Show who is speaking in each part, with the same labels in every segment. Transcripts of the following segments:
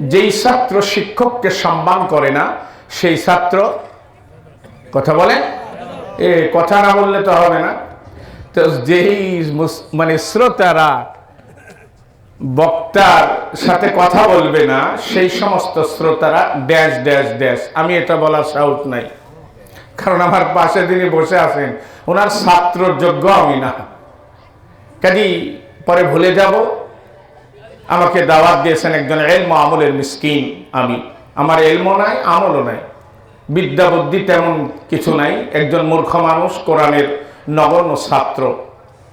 Speaker 1: যেই ছাত্র শিক্ষককে সম্মান করে না, সেই ছাত্র কথা বলে? এ, কথা না বললে তো হবে না। তো যেই মানে শ্রোতারা বক্তার সাথে কথা বলবে না, সেই সমস্ত শ্রোতারা ড্যাশ ড্যাশ ড্যাশ। আমি এটা বলার সাহস নাই। কারণ আমার পাশে তিনি বসে আছেন। ওনার ছাত্রর যোগ্য আমি না। কাজী পরে ভুলে যাব। আমাকে দাওয়াত দিয়েছেন একজন এলম আমলের মিসকিন আমি। আমার এলমও নাই, আমলও নাই। বিদ্যা বুদ্ধি তেমন কিছু নাই। একজন মূর্খ মানুষ, কোরআনের নগণ্য ছাত্র।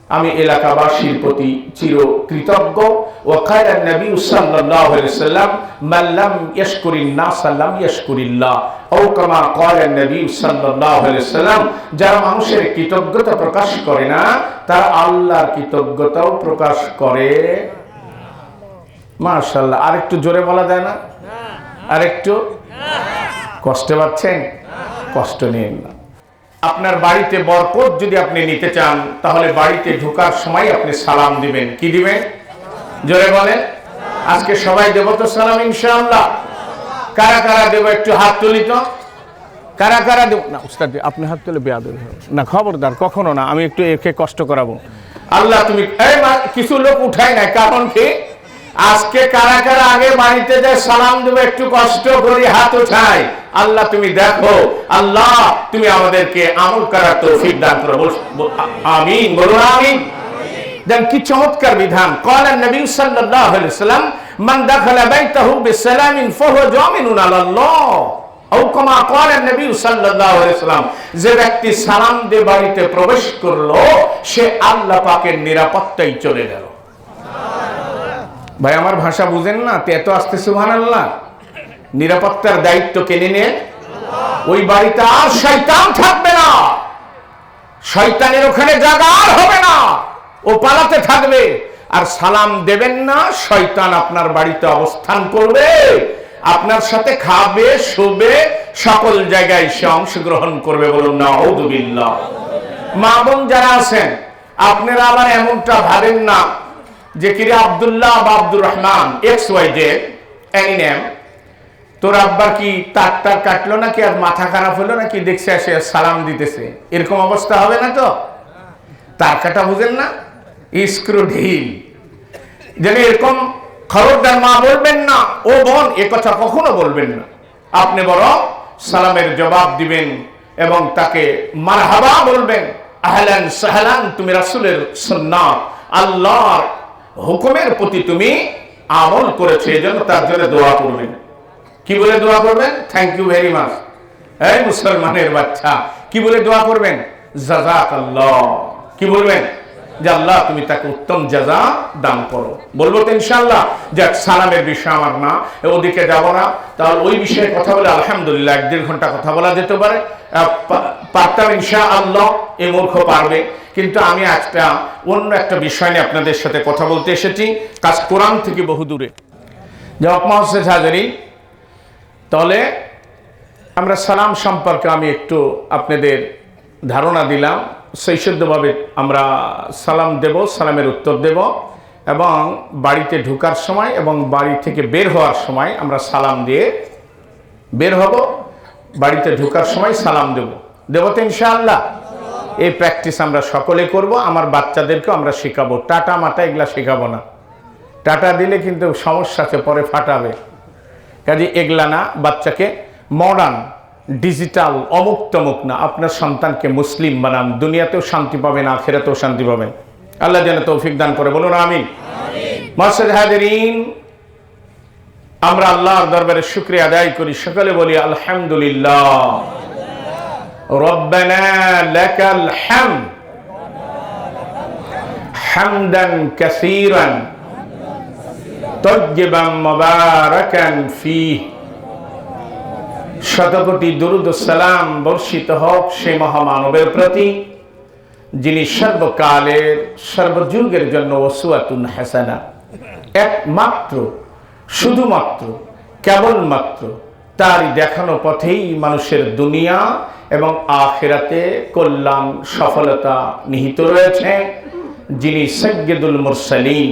Speaker 1: আমি এলাকাবাসীর প্রতি চির কৃতজ্ঞ। ও খায়রান নবী সাল্লাল্লাহু আলাইহি সাল্লাম মাল্লাম ইয়াশকুরিন নাস লাম ইয়াশকুরিল্লাহ। ও কামা ক্বালা নবী সাল্লাল্লাহু আলাইহি সাল্লাম যারা মানুষের কৃতজ্ঞতা প্রকাশ করে না, তারা আল্লাহর কৃতজ্ঞতাও প্রকাশ করে মাশাআল্লাহ, আরেকটু জোরে বলা যায় না? আর একটু কষ্টে পাচ্ছেন? কষ্ট নিন না। আপনার বাড়িতে বরকত যদি আপনি নিতে চান, তাহলে বাড়িতে ঢোকার সময় আপনি সালাম দিবেন। কি দিবেন? জোরে বলেন। আজকে সবাই দেব তো সালাম, ইনশাআল্লাহ। কারা কারা দেব? একটু হাত তুলি তো। কারা কারা দেব? না, উস্তাদ, আপনি হাত তুলে বেয়া দেবেন না, খবরদার, কখনো না, আমি একটু একে কষ্ট করাবো। আল্লাহ, তুমি কিছু লোক উঠায় নাই, কারণ কি? আজকে কারা কারা আগে বাড়িতে যায় সালাম দেবো একটু কষ্ট করি হাত উঠাই আল্লাহ তুমি দেখো আল্লাহ তুমি আমাদেরকে আমল করার তৌফিক দান করো বল- বল- আমিন বলুন আমিন দেন কি চমৎকার বিধান قال النبي صلى الله عليه وسلم من دخل بيته بسلام فهو ضامن على الله أو كما قال النبي صلى الله عليه وسلم যে ব্যক্তি সালাম দিয়ে বাড়িতে প্রবেশ করলো সে আল্লাহ পাকের নিরাপত্তায় চলে গেল ভাই, আমার ভাষা বুঝেন না, তে এত আসতে সুবহানাল্লাহ। নিরাপত্তার দায়িত্ব কেনে নিয়ে ওই বাড়িতে আর শয়তান থাকবে না। শয়তানের ওখানে জায়গা আর হবে না। ও পালাতে থাকবে। আর সালাম দেবেন না, শয়তান আপনার বাড়িতে অবস্থান করবে। আপনার সাথে খাবে, শোবে, সকল জায়গায় সে অংশগ্রহণ করবে বলুন না মা বোন যারা আছেন, আপনারা আবার এমনটা ভাবেন না যে কিরে আব্দুল্লাহ বা Abdur Rahman X Y Z any name তোর আব্বার কি তার তার কাটলো নাকি আর মাথা খারাপ হলো নাকি? দেখছে এসে সালাম দিতেছে। এরকম অবস্থা হবে না তো? তার কাটা বুঝেন না? স্ক্রু ঢিল। যেন এরকম খবরদার মা বলবেন না, ও বোন এ কথা কখনো বলবেন না। আপনি বরং সালামের জবাব দিবেন এবং তাকে মারহাবা বলবেন। আহলান সাহলান, তুমি রাসূলের সুন্নাত, আল্লাহর হুকুমের প্রতি তুমি আমল করেছ, এই জন্য তার জন্য দোয়া করবেন কি বলে দোয়া করবেন থ্যাংক ইউ ভেরি মাচ এই মুসলমানের বাচ্চা, কি বলে দোয়া করবেন জাজাক আল্লাহ কি বলবেন? যে আল্লাহ, তুমি তাকে উত্তম জাজা দান করো। বলব তো ইনশাল্লাহ যে সালামের বিষয় আমার না ওদিকে যাব না। তাহলে ওই বিষয়ে কথা বলে আলহামদুলিল্লাহ এক দেড় ঘণ্টা কথা বলা যেতে পারে। পারতাম ইনশা আল্লাহ এ মূর্খ পারবে। কিন্তু আমি একটা অন্য একটা বিষয় নিয়ে আপনাদের সাথে কথা বলতে এসেছি। কাজ কোরআন থেকে বহু দূরে। যে অপমাহসেদ হাজারি। তাহলে আমরা সালাম সম্পর্কে আমি একটু আপনাদের ধারণা দিলাম। শৈশব্যভাবে আমরা সালাম দেব, সালামের উত্তর দেব এবং বাড়িতে ঢোকার সময় এবং বাড়ি থেকে বের হওয়ার সময় আমরা সালাম দিয়ে বের হব, বাড়িতে ঢোকার সময় সালাম দেব। দেব তো ইনশাআল্লাহ। এই প্র্যাকটিস আমরা সকলে করব, আমার বাচ্চাদেরকে আমরা শেখাবো। টাটা মাটা, এগুলা শেখাবো না। টাটা দিলে কিন্তু সমস্যা আছে পরে ফাটাবে। কাজে এগলা না, বাচ্চাকে মডার্ন ডিজিটাল অমুক তমুক না আপনার সন্তানকে মুসলিম বানান। দুনিয়াতেও শান্তি পাবেন আখেরাতেও শান্তি পাবেন। আল্লাহ যেন তৌফিক দান করে বলুন আমি মসজিদ হাজারিন আমরা আল্লাহর দরবারে শুক্রিয়া আদায় করি। সকলে বলি আলহামদুলিল্লাহ। তজ্জিবান মুবারাকান ফীহ। শতকোটি দুরুদ ও সালাম বর্ষিত হোক সে মহামানবের প্রতি, যিনি সর্বকালের, সর্বযুগের জন্য ওসুয়াতুন হাসানা। একমাত্র, শুধুমাত্র, কেবলমাত্র তারই দেখানো পথেই মানুষের দুনিয়া এবং আখেরাতে কল্যাণ, সফলতা নিহিত রয়েছে, যিনি সৈয়দুল মুরসালিন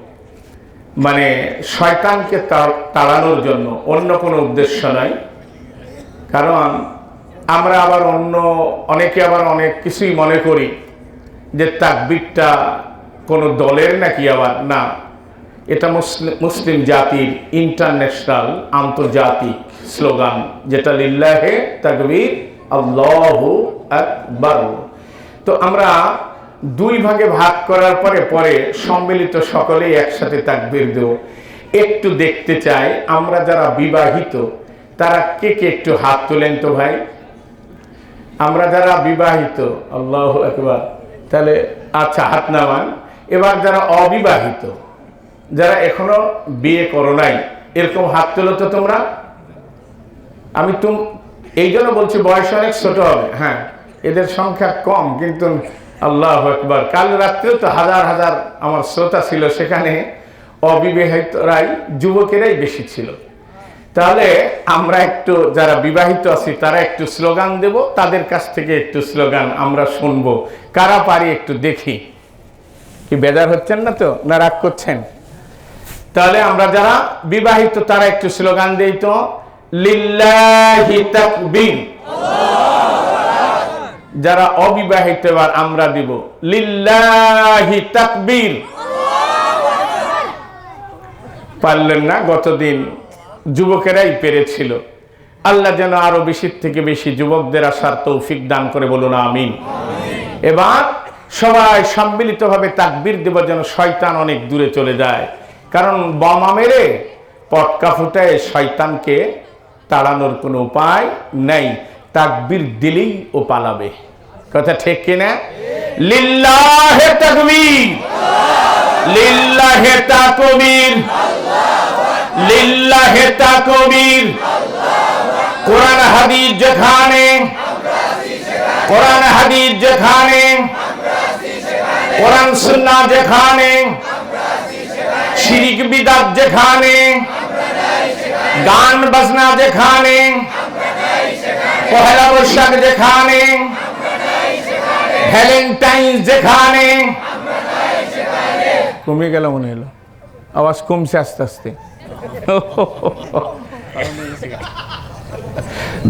Speaker 1: মানে শয়তানকে তাড়ানোর জন্য অন্য কোনো উদ্দেশ্য নয় কারণ আমরা আবার অন্য, অনেকে আবার অনেক কিছুই মনে করি যে তাকবিরটা কোনো দলের নাকি আবার না। এটা মুসলিম মুসলিম জাতির ইন্টারন্যাশনাল আন্তর্জাতিক স্লোগান, যেটা লিল্লাহে তাকবীর আল্লাহু আকবার। তো আমরা দুই ভাগে ভাগ করার পরে পরে সম্মিলিত সকলেই একসাথে তাকবীর দেব। একটু দেখতে চাই, আমরা যারা বিবাহিত, তারা কে কে একটু হাত তোলেন তো ভাই? আমরা যারা বিবাহিত, আল্লাহ একবার তাহলে আচ্ছা হাত নামান। এবার যারা অবিবাহিত, যারা এখনও বিয়ে করো নাই, এরকম হাত তোলো তো তোমরা। আমি তুম এই জন্য বলছি বয়স অনেক ছোট হবে। হ্যাঁ এদের সংখ্যা কম, কিন্তু আল্লাহ একবার কাল রাত্রেও তো হাজার হাজার আমার শ্রোতা ছিল সেখানে অবিবাহিতরাই যুবকেরাই বেশি ছিল। তাহলে আমরা একটু যারা বিবাহিত আছি, তারা একটু স্লোগান দেব, তাদের কাছ থেকে একটু স্লোগান আমরা শুনব। কারা পারি একটু দেখি। কি বেজার হচ্ছেন না তো? না রাগ করছেন? তাহলে আমরা যারা বিবাহিত, তারা একটু স্লোগান দেই তো, লিল্লাহি তাকবীর। যারা অবিবাহিত এবার আমরা দিব। লিল্লাহি তাকবীর। পারলেন না, গতদিন যুবকেরাই পেরেছিল। আল্লাহ যেন আরও বেশি থেকে বেশি যুবকদের আসার তৌফিক দান করে বলুন, আমিন। এবার সবাই সম্মিলিতভাবে তাকবীর দেব যেন শয়তান অনেক দূরে চলে যায়। কারণ বোমা মেরে পটকা ফুটায় শয়তানকে তাড়ানোর কোনো উপায় নেই। তাকবীর দিলেই ও পালাবে। কথা ঠিক কিনা? লিল্লাহে তাকবীর। লিল্লাহে তাকবীর। লিল্লাহে তাকবীর। কোরআন হাদিস যেখানে, কোরআন হাদিস যেখানে, কোরআন সুন্নাহ যেখানে, শিরিক বিদাত যেখানে, গান বাজনা যেখানে পহেলা বৈশাখ যেখানে ভ্যালেন্টাইন যেখানে। কমে গেল মনে হলো। আওয়াজ কমছে আস্তে আস্তে।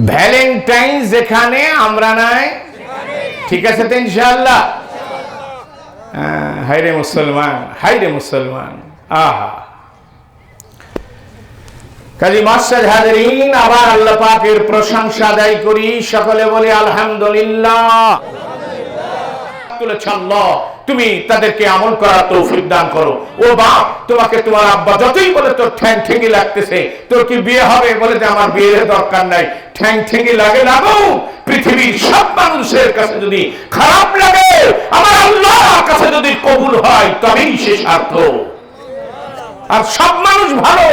Speaker 1: ভ্যালেন্টাইন যেখানে আমরা নাই। ঠিক আছে তো ইনশাআল্লাহ? হ্যাঁ, হায়রে মুসলমান হায়রে মুসলমান। আহা। কাজী মাস্টার হাজারিন, আবার আল্লাহ পাকের প্রশংসা আদায় করি। সকলে বলি, আলহামদুলিল্লাহ। আল্লাহ। তুমি তাদেরকে আমল করার তৌফিক দান করো। ও তোমাকে তোমার আব্বা যতই বলে তোর ঠ্যাং ঠেঙ্গি লাগতেছে, তোর কি বিয়ে হবে বলে যে আমার বিয়ের দরকার নাই? ঠ্যাং ঠেঙ্গি লাগে পৃথিবীর সব মানুষের কাছে যদি খারাপ লাগে, আমার আল্লাহর কাছে যদি কবুল হয়, তবেই সে সার্থক। আর সব মানুষ ভালো।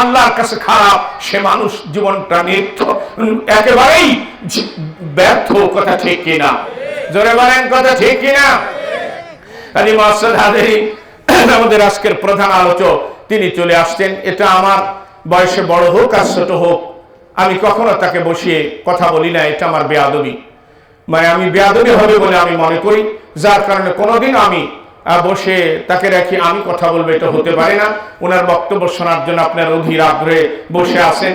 Speaker 1: আল্লাহর কাছে খারাপ, সে মানুষ জীবনটা নিত্য একেবারেই ব্যর্থ কথা ঠিক কিনা। জোরে বলেন কথা ঠিক কিনা? আমাদের আজকের প্রধান আলোচক, তিনি চলে আসছেন। এটা আমার বয়সে বড় হোক আর ছোট হোক, আমি কখনো তাকে বসিয়ে কথা বলি না, এটা আমার বেয়াদবি। মানে আমি বেয়াদবি হবে বলে আমি মনে করি। যার কারণে কোনোদিন আমি বসে তাকে রাখি আমি কথা বলব, এটা হতে পারে না। ওনার বক্তব্য শোনার জন্য আপনার অধীর আগ্রহে বসে আছেন।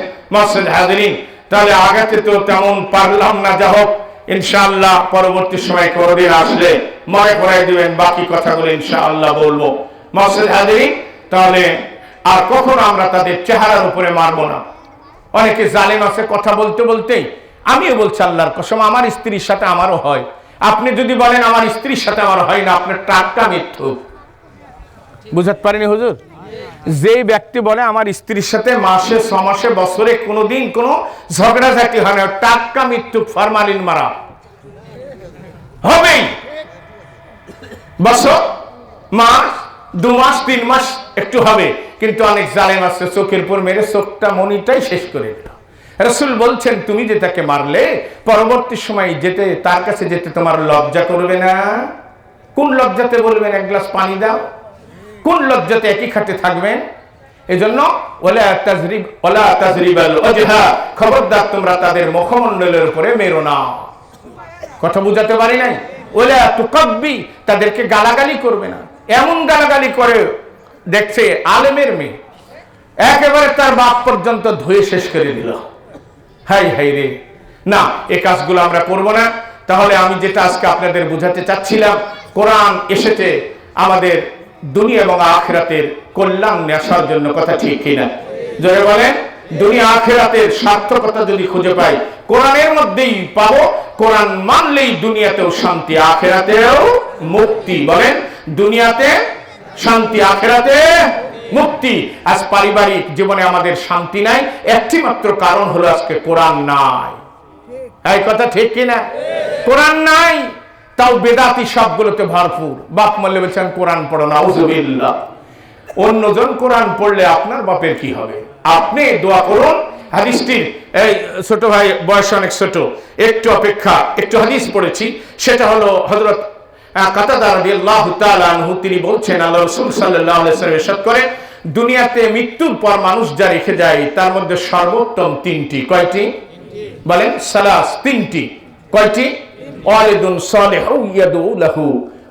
Speaker 1: হাজরিন তাহলে আগাতে তো তেমন পারলাম না, যা হোক, ইনশাআল্লাহ পরবর্তী সময় কোনোদিন আসলে মনে করাই দিবেন, বাকি কথাগুলো ইনশাআল্লাহ বলব। মাসেদ হাজরিন তাহলে আর কখনো আমরা তাদের চেহারার উপরে মারবো না। অনেকে জালেম আছে, কথা বলতে বলতেই, আমিও বলছি আল্লাহর কসম, আমার স্ত্রীর সাথে আমারও হয়। আপনি যদি বলেন আমার স্ত্রীর সাথে আমার হয় না, আপনার টাটকা মিথ্যু। বুঝতে পারেনি হুজুর? যে ব্যক্তি বলে আমার স্ত্রীর সাথে মাসে ছ মাসে বছরে কোনো ঝগড়াঝাটি হয় না টাটকা মৃত্যু ফরমালিন মারা। হবেই। বছর, মাস দু মাস তিন মাস একটু হবে, কিন্তু অনেক জালেম আছে, চোখের উপর মেরে চোখটা মনিটাই শেষ করে দিল। রসুল বলছেন, তুমি যে তাকে মারলে, পরবর্তী সময় যেতে, তার কাছে যেতে তোমার লজ্জা করবে না? কোন লজ্জাতে বলবেন, এক গ্লাস পানি দাও? কোন লজ্জাতে একই খাটে থাকবেন? এজন্য খবরদার, তোমরা তাদের উপরে মেরো না। কথা বুঝাতে পারি নাই? ওলা তুকাব্বি, তাদেরকে গালাগালি করবে না। এমন গালাগালি করে, দেখছে আলেমের মেয়ে, একেবারে তার বাপ পর্যন্ত ধুয়ে শেষ করে দিল। হাই হাই রে। না, এ কাজগুলো আমরা করব না। তাহলে আমি যেটা আজকে আপনাদের বুঝাতে চাচ্ছিলাম, কোরআন এসেছে আমাদের দুনিয়া এবং আখেরাতের কল্যাণ নেশার জন্য, কথা ঠিক কিনা? জয় বলেন, দুনিয়া আখেরাতের সার্থকতা যদি খুঁজে পাই, কোরআনের মধ্যেই পাবো। কোরআন মানলেই দুনিয়াতেও শান্তি, আখেরাতেও মুক্তি। বলেন, দুনিয়াতে শান্তি, আখেরাতে মুক্তি। আজ পারিবারিক জীবনে আমাদের শান্তি নাই একটি মাত্র কারণ হলো আজকে কোরআন নাই। এই কথা ঠিক কিনা? কোরআন নাই, তাও বেদাতি সবগুলোতে ভরপুর। বাপ মল্লে বলছেন কোরআন পড়ো না উজুবিল্লাহ অন্যজন কোরআন পড়লে আপনার বাপের কি হবে? আপনি দোয়া করুন হাদিসটির এই ছোট ভাই, বয়স অনেক ছোট, একটু অপেক্ষা, একটু হাদিস পড়েছি, সেটা হলো হজরত তিনি বলছেন, আল্লাহ রাসূল করে দুনিয়াতে মৃত্যুর পর মানুষ যা রেখে যায়, তার মধ্যে সর্বোত্তম তিনটি, কয়টি? বলেন, সালাস, তিনটি, কয়টি?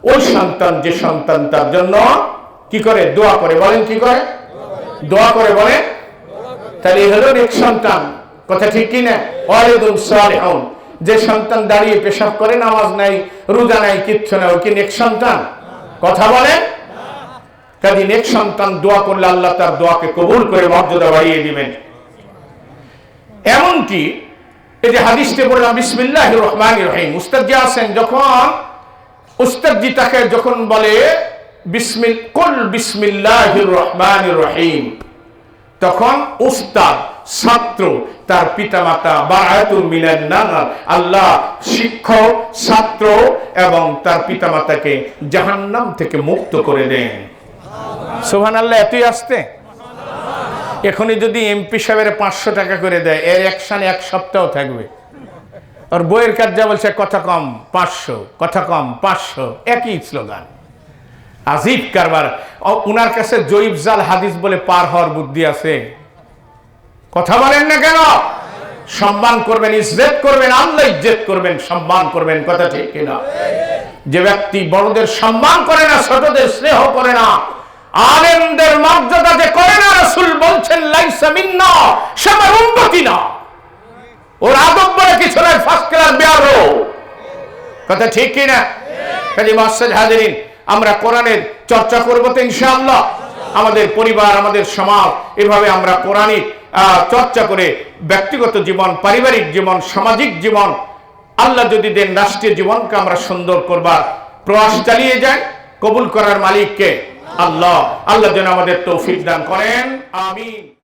Speaker 1: ওই সন্তান, যে সন্তান তার জন্য কি করে? দোয়া করে। বলেন, কি করে? দোয়া করে বলেন। তাহলে হলো এক সন্তান। কথা ঠিক কি না ওয়ালিদুন সালিহুন। যে সন্তান দাঁড়িয়ে পেশাব করে, নামাজ নাই, রোজা নাই, কিচ্ছু নাই ওকে নেক সন্তান? কথা বলেন কাজে নেক সন্তান দোয়া করলে আল্লাহ তার দোয়াকে কবুল করে মর্যাদা বাড়িয়ে দিবেন। এমনকি এই যে হাদিসটি বললাম বিসমিল্লাহ রহমান রহিম উস্তাদজি আছেন যখন উস্তাদজি তাকে যখন বলে, বিসমিল, কুল বিসমিল্লাহ রহমান রহিম, তখন উস্তাদ ছাত্র, তার পিতামাতা বারায়াতুল মিনান নানার আল্লাহ শিক্ষক, ছাত্র এবং তার পিতামাতাকে জাহান্নাম থেকে মুক্ত করে দেন। সোহান আল্লাহ এতই আসতে? এখনই যদি এমপি সাহেবের পাঁচশো টাকা করে দেয়, এর একসানে এক সপ্তাহ থাকবে। আর বইয়ের কাজ যা বলছে, কথা কম, পাঁচশো, কথা কম, পাঁচশো একই স্লোগান। আজিব কারবার। ও- উনার কাছে জয়ীব জাল হাদিস বলে পার হওয়ার বুদ্ধি আছে। কথা বলেন না কেন? সম্মান করবেন, ইজ্জত করবেন, আল্লাহ ইজ্জত করবেন, সম্মান করবেন, কথা ঠিক কিনা? যে ব্যক্তি বড়দের সম্মান করে না, ছোটদের স্নেহ করে না, আলেমদের মর্যাদা যে করে না, রাসূল বলছেন, লাইসা মিন্না, সে আমার উন্নতি না। ওর আদব বলে কিছু নয় ফার্স্ট ক্লাস বেয়ারো কথা ঠিক কিনা? কাজী মাসাজ হাজিরিন, আমরা কোরআনের চর্চা করব তো ইনশাআল্লাহ। আমাদের পরিবার, আমাদের সমাজ, এভাবে আমরা কোরআনিক চর্চা করে ব্যক্তিগত জীবন, পারিবারিক জীবন, সামাজিক জীবন, আল্লাহ যদি দেন রাষ্ট্রীয় জীবনকে আমরা সুন্দর করবার প্রয়াস চালিয়ে যাই কবুল করার মালিককে আল্লাহ। আল্লাহ যেন আমাদের তৌফিক দান করেন, আমিন।